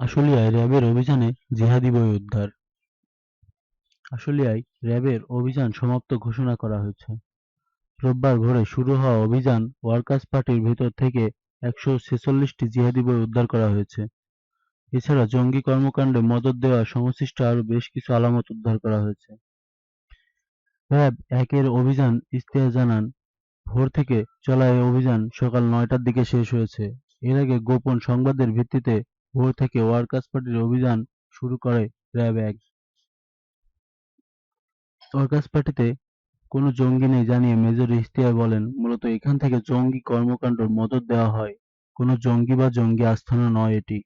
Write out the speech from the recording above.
আশুলিয়ায় র্যাবের অভিযানে জিহাদি বই উদ্ধার। আশুলিয়ায় র্যাবের অভিযান সমাপ্ত ঘোষণা করা হয়েছে। রোববার ভোরে শুরু হওয়া অভিযান ওয়ার্কার্স পার্টির ভেতর থেকে একশো ছেচল্লিশটি জিহাদি বই উদ্ধার করা হয়েছে। এছাড়া জঙ্গি কর্মকাণ্ডে মদত দেওয়া সংশ্লিষ্ট আরও বেশ কিছু আলামত উদ্ধার করা হয়েছে। র্যাব একের অভিযান ইশতেহার জানান, ভোর থেকে চলা এই অভিযান সকাল নয়টার দিকে শেষ হয়েছে। এর আগে গোপন সংবাদের ভিত্তিতে ভোর থেকে ওয়ার্কার্স পার্টির অভিযান শুরু করে র্যাব এক ওয়ার্কার্স পার্টিতে কোনো জঙ্গি নেই জানিয়ে মেজর ইশতিয়ার বলেন, মূলত এখান থেকে জঙ্গি কর্মকাণ্ড মদত দেওয়া হয়। কোনো জঙ্গি বা জঙ্গি আস্থানা নয় এটি।